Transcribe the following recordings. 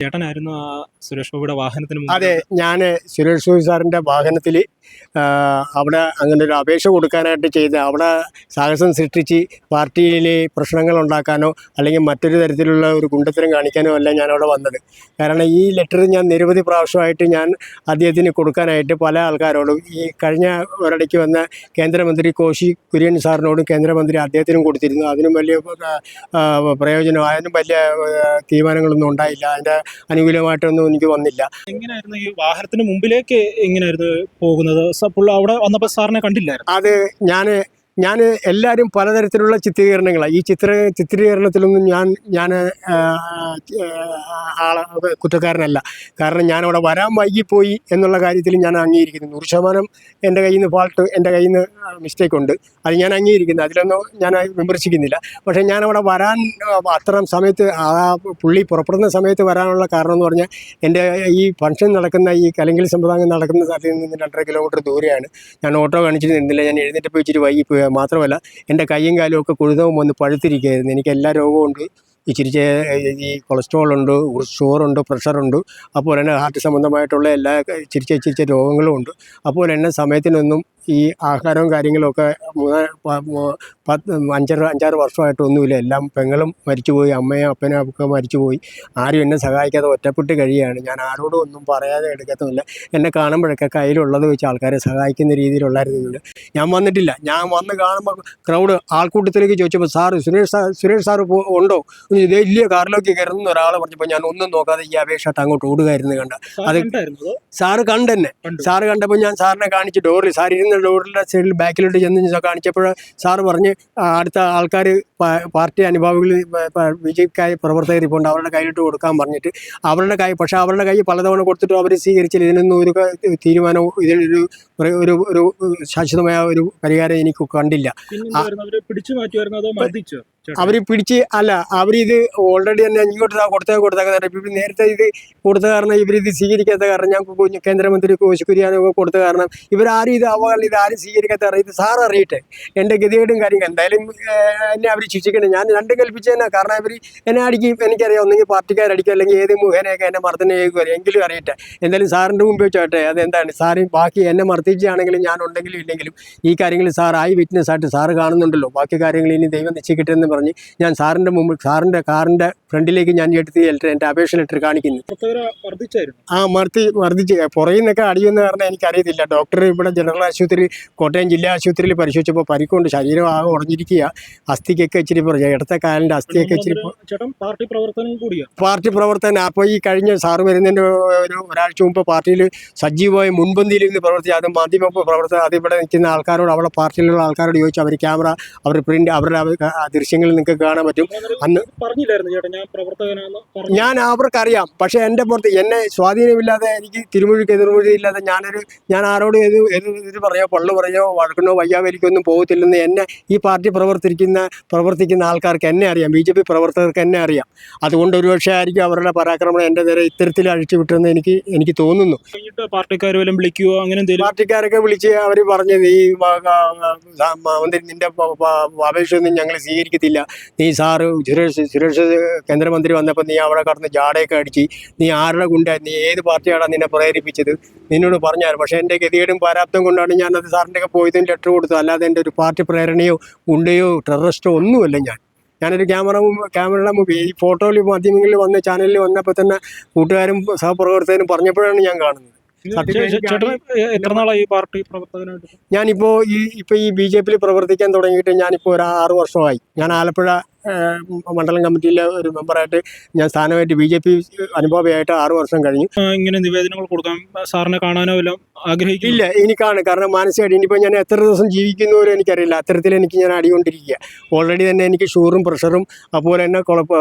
ചേട്ടനായിരുന്നു ആ സുരേഷ് ഗോപിയുടെ വാഹനത്തിന് അതെ ഞാൻ സുരേഷ് ഗോപി സാറിന്റെ വാഹനത്തിൽ അവിടെ അങ്ങനെ ഒരു അപേക്ഷ കൊടുക്കാനായിട്ട് ചെയ്ത് അവിടെ സാഹസം സൃഷ്ടിച്ച് പാർട്ടിയിൽ പ്രശ്നങ്ങൾ ഉണ്ടാക്കാനോ അല്ലെങ്കിൽ മറ്റൊരു തരത്തിലുള്ള ഒരു ഗുണ്ടത്തരം കാണിക്കാനോ അല്ല ഞാൻ അവിടെ വന്നത്. കാരണം ഈ ലെറ്റർ ഞാൻ നിരവധി പ്രാവശ്യമായിട്ട് ഞാൻ അദ്ദേഹത്തിന് കൊടുക്കാനായിട്ട് പല ആൾക്കാരോടും ഈ കഴിഞ്ഞ ഒരിടയ്ക്ക് വന്ന കേന്ദ്രമന്ത്രി കോശി കുര്യൻ സാറിനോടും കേന്ദ്രമന്ത്രി അദ്ദേഹത്തിനും കൊടുത്തിരുന്നു. അതിനും വലിയ പ്രയോജനം അതിനും വലിയ തീരുമാനങ്ങളൊന്നും ഉണ്ടായില്ല. അതിന്റെ അനുകൂലമായിട്ടൊന്നും എനിക്ക് വന്നില്ല. എങ്ങനെയായിരുന്നു ഈ വാഹനത്തിന് മുമ്പിലേക്ക് എങ്ങനെയായിരുന്നു പോകുന്നത്? അവിടെ വന്നപ്പോൾ സാറിനെ കണ്ടില്ലായിരുന്നു? അത് ഞാൻ ഞാൻ എല്ലാവരും പലതരത്തിലുള്ള ചിത്രീകരണങ്ങളാണ് ഈ ചിത്ര ചിത്രീകരണത്തിലൊന്നും ഞാൻ ഞാൻ ആളെ കുറ്റക്കാരനല്ല. കാരണം ഞാനവിടെ വരാൻ വൈകിപ്പോയി എന്നുള്ള കാര്യത്തിൽ ഞാൻ അംഗീകരിക്കുന്നു. നൂറ് ശതമാനം എന്റെ കയ്യിൽ നിന്ന് ഫാൾട്ട് എന്റെ കയ്യിൽ നിന്ന് മിസ്റ്റേക്ക് ഉണ്ട്. അത് ഞാൻ അംഗീകരിക്കുന്നു. അതിലൊന്നും ഞാൻ വിമർശിക്കുന്നില്ല. പക്ഷേ ഞാനവിടെ വരാൻ അത്തരം സമയത്ത് ആ പുള്ളി പുറപ്പെടുന്ന സമയത്ത് വരാനുള്ള കാരണം എന്ന് പറഞ്ഞാൽ എന്റെ ഈ ഫംഗ്ഷൻ നടക്കുന്ന ഈ കലങ്കിൽ സമ്പ്രദായം നടക്കുന്ന സ്ഥലത്ത് നിന്ന് രണ്ടര കിലോമീറ്റർ ദൂരെയാണ്. ഞാൻ ഓട്ടോ കാണിച്ചിട്ട് നിന്നില്ല ഞാൻ എഴുന്നേറ്റ് പോയി ഇച്ചിരി വൈകി പോയി മാത്രമല്ല എന്റെ കൈയും കാലും ഒക്കെ കുഴുതവും വന്ന് പഴുത്തിരിക്കുകയായിരുന്നു. എനിക്ക് എല്ലാ രോഗവും ഉണ്ട്. ഇച്ചിരി ഈ കൊളസ്ട്രോൾ ഉണ്ട് ഷുഗറുണ്ട് പ്രഷറുണ്ട് അപ്പോൾ തന്നെ ഹാർട്ട് സംബന്ധമായിട്ടുള്ള എല്ലാ ചിരിച്ച ചിരിച്ച രോഗങ്ങളും ഉണ്ട്. അപ്പോൾ എന്നെ സമയത്തിനൊന്നും ഈ ആഹാരവും മൂ- പത്ത് അഞ്ചാറ് അഞ്ചാറ് വർഷമായിട്ടൊന്നുമില്ല എല്ലാം പെങ്ങളും മരിച്ചുപോയി. അമ്മയും അപ്പനും ഒക്കെ മരിച്ചുപോയി. ആരും എന്നെ സഹായിക്കാതെ ഒറ്റപ്പെട്ട് കഴിയുകയാണ്. ഞാൻ ആരോടും ഒന്നും പറയാതെ എടുക്കത്തുമില്ല. എന്നെ കാണുമ്പോഴൊക്കെ കയ്യിലുള്ളത് വെച്ച് ആൾക്കാരെ സഹായിക്കുന്ന രീതിയിലുള്ളായിരുന്നു ഞാൻ വന്നിട്ടില്ല. ഞാൻ വന്ന് കാണുമ്പോൾ ക്രൗഡ് ആൾക്കൂട്ടത്തിലേക്ക് ചോദിച്ചപ്പോൾ sir Suresh sir Suresh sir പോ- ഉണ്ടോ? ഇതേ വലിയ കാറിലേക്ക് കയറുന്ന ഒരാളെ പറഞ്ഞപ്പോൾ ഞാൻ ഒന്നും നോക്കാതെ ഈ അപേക്ഷ അങ്ങോട്ട് ഓടുകയായിരുന്നു കണ്ട. അത് സാറ് കണ്ടെന്നെ. കണ്ടു. സാറ് കണ്ടപ്പോൾ ഞാൻ സാറിനെ കാണിച്ച് ഡോറിൽ സാർ ഇരുന്ന ഡോറിന്റെ സൈഡിൽ ബാക്കിലോട്ട് ചെന്ന് കാണിച്ചപ്പോൾ സാറ് പറഞ്ഞ് അടുത്ത ആൾക്കാർ പാർട്ടി അനുഭാവികൾ ബി ജെ പിക്കായി പ്രവർത്തകർ ഇപ്പോൾ അവരുടെ കയ്യിലിട്ട് കൊടുക്കാൻ പറഞ്ഞിട്ട് അവരുടെ കൈ പക്ഷേ അവരുടെ കൈ പലതവണ കൊടുത്തിട്ടും അവർ സ്വീകരിച്ചില്ല. ഇതിനൊന്നും ഒരു തീരുമാനവും ഇതിനൊരു ഒരു- ഒരു ശാശ്വതമായ ഒരു പരിഹാരം എനിക്ക് കണ്ടില്ല. പിടിച്ചു? അവർ പിടിച്ച് അല്ല അവരിത് ഓൾറെഡി തന്നെ ഇങ്ങോട്ട് കൊടുത്തേ കൊടുത്തേക്കുന്നത് ഇപ്പം നേരത്തെ ഇത് കൊടുത്ത കാരണം ഇവരിത് സ്വീകരിക്കാത്ത കാരണം ഞാൻ കേന്ദ്രമന്ത്രി കോശ് കുര്യാനൊക്കെ കൊടുത്ത കാരണം ഇവരാരും ഇത് അവകാശം ഇത് ആരും സ്വീകരിക്കാത്ത ഇത് സാർ അറിയട്ടെ എന്റെ ഗതികേടും കാര്യങ്ങൾ എന്തായാലും എന്നെ അവർ ശിക്ഷിക്കണം ഞാൻ രണ്ടും കൽപ്പിച്ചതന്നെ കാരണം ഇവർ എന്നെ അടിക്കും എനിക്കറിയാം. ഒന്നെങ്കിൽ പാർട്ടിക്കാരടിക്കുക അല്ലെങ്കിൽ ഏത് മുഖേനയൊക്കെ എന്നെ മർദ്ദനം ചെയ്യുക എങ്കിലും അറിയട്ടെ. എന്തായാലും സാറിന്റെ മുമ്പ് വെച്ചോട്ടെ അതെന്താണ്? സാറ് ബാക്കി എന്നെ മർദ്ദിച്ചാണെങ്കിലും ഞാൻ ഉണ്ടെങ്കിലും ഇല്ലെങ്കിലും ഈ കാര്യങ്ങൾ സാർ ആയി വിറ്റ്നസ് ആയിട്ട് സാറ് കാണുന്നുണ്ടല്ലോ. ബാക്കി കാര്യങ്ങൾ ഇനി ദൈവം നിശ്ചയിക്കട്ടെ എന്ന് പറഞ്ഞ് ഞാൻ സാറിന്റെ മുമ്പിൽ സാറിന്റെ കാറിന്റെ ഫ്രണ്ടിലേക്ക് ഞാൻ എടുത്ത് ലെറ്റർ എന്റെ അപേക്ഷ ലെറ്റർ കാണിക്കുന്നു. ആ മർത്തി മർദ്ദിച്ച്. പുറകിൽ നിന്നൊക്കെ അടിയെന്ന് പറഞ്ഞാൽ എനിക്കറിയത്തില്ല. ഡോക്ടർ ഇവിടെ ജനറൽ ആശുപത്രി കോട്ടയം ജില്ലാ ആശുപത്രിയിൽ പരിശോധിച്ചപ്പോൾ പരിക്കുണ്ട്. ശരീരം ആകെ ഉടഞ്ഞിരിക്കുക അസ്ഥിക്കൊക്കെ ഇച്ചിരി ഇടത്തെ കാലിന്റെ അസ്ഥിയൊക്കെ ഇച്ചിരി പാർട്ടി പ്രവർത്തനം കൂടിയാണ് പാർട്ടി പ്രവർത്തനം. അപ്പോൾ ഈ കഴിഞ്ഞ സാറ് വരുന്നതിന്റെ ഒരു ഒരാഴ്ച മുമ്പ് പാർട്ടിയിൽ സജീവമായി മുൻപന്തിയിൽ നിന്ന് പ്രവർത്തിച്ച അത് മാധ്യമ പ്രവർത്തനം അത് ഇവിടെ നിൽക്കുന്ന ആൾക്കാരോട് അവിടെ പാർട്ടിയിലുള്ള ആൾക്കാരോട് ചോദിച്ചു. അവർ ക്യാമറ അവർ പ്രിന്റ് അവരുടെ ദൃശ്യങ്ങളിൽ നിങ്ങൾക്ക് കാണാൻ പറ്റും. അന്ന് ഞാൻ അവർക്കറിയാം. പക്ഷേ എന്റെ പുറത്ത് എന്നെ സ്വാധീനമില്ലാതെ എനിക്ക് തിരുമൊഴിക്ക് എതിർമൊഴി ഇല്ലാതെ ഞാനൊരു ഞാൻ ആരോട് ഏത് ഏത് ഇത് പറയോ പള്ളു പറയോ വഴക്കണോ വയ്യാവേലിക്കൊന്നും പോകത്തില്ലെന്ന് എന്നെ ഈ പാർട്ടി പ്രവർത്തിക്കുന്ന പ്രവർത്തിക്കുന്ന ആൾക്കാർക്ക് എന്നെ അറിയാം. ബി ജെ പി പ്രവർത്തകർക്ക് എന്നെ അറിയാം. അതുകൊണ്ട് ഒരുപക്ഷെ ആയിരിക്കും അവരുടെ പരാക്രമണം എന്റെ നേരെ ഇത്തരത്തിൽ അഴിച്ചു വിട്ടെന്ന് എനിക്ക് എനിക്ക് തോന്നുന്നു. പാർട്ടിക്കാർ വല്ലതും വിളിക്കുകയോ അങ്ങനെ പാർട്ടിക്കാരൊക്കെ വിളിച്ച് അവർ പറഞ്ഞു നീ മന്ത്രി നിന്റെ അപേക്ഷയൊന്നും ഞങ്ങൾ സ്വീകരിക്കത്തില്ല. നീ സാറ് സുരേഷ് സുരേഷ് കേന്ദ്രമന്ത്രി വന്നപ്പോൾ നീ അവിടെ കടന്ന് ജാടയൊക്കെ അടിച്ച് നീ ആരുടെ ഗുണ്ട നീ ഏത് പാർട്ടിയാണ് നിന്നെ പ്രേരിപ്പിച്ചത്? നിന്നോട് പറഞ്ഞാൽ പക്ഷേ എന്റെ ഗതികേടും പാരാപ്തം കൊണ്ടാണ് ഞാൻ അത് സാറിന്റെ ഒക്കെ പോയതും ലെറ്റർ കൊടുത്തു. അല്ലാതെ എന്റെ ഒരു പാർട്ടി പ്രേരണയോ ഗുണ്ടയോ ടെററിസ്റ്റോ ഒന്നുമല്ല ഞാൻ. ഞാനൊരു ക്യാമറ ക്യാമറയുടെ മുമ്പ് ഈ ഫോട്ടോയിൽ മാധ്യമങ്ങളിൽ വന്ന ചാനലിൽ വന്നപ്പോൾ തന്നെ കൂട്ടുകാരും സഹപ്രവർത്തകരും പറഞ്ഞപ്പോഴാണ് ഞാൻ കാണുന്നത്. ഞാനിപ്പോ എത്ര നാളായി പാർട്ടി പ്രവർത്തകനായിട്ട്? ഞാനിപ്പോൾ ഈ ഇപ്പോൾ ഈ ബി ജെ പിയിൽ പ്രവർത്തിക്കാൻ തുടങ്ങിയിട്ട് ഞാനിപ്പോൾ ഒരു ആറ് വർഷമായി. ഞാൻ ആലപ്പുഴ മണ്ഡലം കമ്മിറ്റിയിലെ ഒരു മെമ്പറായിട്ട് ഞാൻ സ്ഥാനമായിട്ട് ബി ജെ പി അനുഭവമായിട്ട് ആറു വർഷം കഴിഞ്ഞു. ഇങ്ങനെ നിവേദനങ്ങൾ കൊടുക്കാൻ സാറിനെ കാണാനോ വല്ല ആഗ്രഹിക്കില്ല എനിക്കാണ്. കാരണം മാനസികമായിട്ട് ഇനിയിപ്പോൾ ഞാൻ എത്ര ദിവസം ജീവിക്കുന്നവരും എനിക്കറിയില്ല. അത്തരത്തിൽ എനിക്ക് ഞാൻ അടികൊണ്ടിരിക്കുക. ഓൾറെഡി തന്നെ എനിക്ക് ഷുഗറും പ്രഷറും അതുപോലെ തന്നെ കുഴപ്പ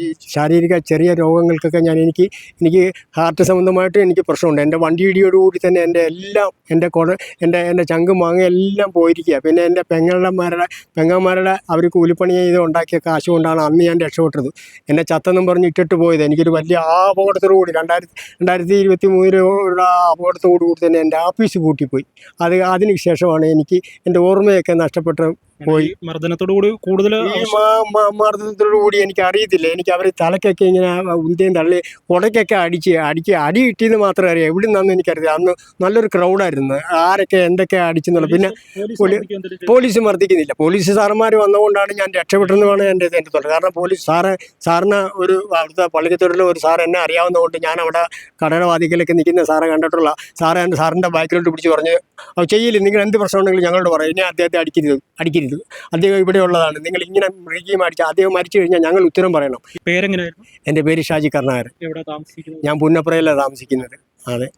ഈ ശാരീരിക ചെറിയ രോഗങ്ങൾക്കൊക്കെ ഞാൻ എനിക്ക് എനിക്ക് ഹാർട്ട് സംബന്ധമായിട്ട് എനിക്ക് പ്രശ്നമുണ്ട്. എന്റെ വണ്ടി ഇടിയോടുകൂടി തന്നെ എന്റെ എല്ലാം എന്റെ കുട എന്റെ എന്റെ ചങ്ക് മാങ്ങ എല്ലാം പോയിരിക്കുക പിന്നെ എന്റെ പെങ്ങന്മാരുടെ പെങ്ങന്മാരുടെ അവർ കൂലിപ്പണി ചെയ്ത് ഉണ്ടാക്കിയ കാശ് കൊണ്ടാണ് അന്ന് ഞാൻ രക്ഷപ്പെട്ടത്. എന്നെ ചത്തെന്നും പറഞ്ഞ് ഇട്ടിട്ട് പോയത്. എനിക്കൊരു വലിയ ആ അപകടത്തോടു കൂടി രണ്ടായിരത്തി രണ്ടായിരത്തി ഇരുപത്തി മൂന്നിലുള്ള അപകടത്തോടുകൂടി കൂടി തന്നെ എന്റെ ആഫീസ് പൂട്ടിപ്പോയി. അത് അതിന് ശേഷമാണ് എനിക്ക് എന്റെ ഓർമ്മയൊക്കെ നഷ്ടപ്പെട്ട പോയി. മർദ്ദനത്തോടു കൂടി കൂടുതൽ മർദ്ദനത്തോടു കൂടി എനിക്ക് അറിയത്തില്ല. എനിക്ക് അവർ തലക്കൊക്കെ ഇങ്ങനെ ഉന്തയും തള്ളി ഉടക്കൊക്കെ അടിച്ച് അടിച്ച് അടി കിട്ടിയെന്ന് മാത്രമേ അറിയാം. എവിടെ നിന്നാന്ന് എനിക്കറിയാം അന്ന് നല്ലൊരു ക്രൗഡായിരുന്നു ആരൊക്കെ എന്തൊക്കെ അടിച്ചെന്നുള്ള. പിന്നെ പോലീസ് മർദ്ദിക്കുന്നില്ല. പോലീസ് സാറന്മാർ വന്നുകൊണ്ടാണ് ഞാൻ രക്ഷപ്പെട്ടെന്ന് വേണം എന്റെ എന്റെ തൊട്ട്. കാരണം പോലീസ് സാറ് സാറിന് ഒരു അവിടുത്തെ പള്ളിക്കത്തോടിലെ ഒരു സാർ എന്നെ അറിയാവുന്നതുകൊണ്ട് ഞാൻ അവിടെ കടയുടെ വാതിക്കലൊക്കെ നിൽക്കുന്ന സാറെ കണ്ടിട്ടുള്ള സാറെ എന്റെ സാറിന്റെ ബാക്കിലോട്ട് പിടിച്ച് പറഞ്ഞ് "അത് ചെയ്യില്ല? നിങ്ങൾ എന്ത് പ്രശ്നമുണ്ടെങ്കിലും ഞങ്ങളോട് പറയും. ഇനി അദ്ദേഹത്തെ അടിക്കരുത്. അടിക്കരുത്. അദ്ദേഹം ഇവിടെ ഉള്ളതാണ്. നിങ്ങൾ ഇങ്ങനെ മൃഗീയം അടിച്ചാൽ അദ്ദേഹം മരിച്ചു കഴിഞ്ഞാൽ ഞങ്ങൾ ഉത്തരം പറയണം. പേരെങ്ങനെയായിരുന്നു എന്റെ പേര് ഷാജി കർണാകരൻ. താമസിക്കുന്നത്? ഞാൻ പുന്നപ്പുറയിലാണ് താമസിക്കുന്നത്. അതെ.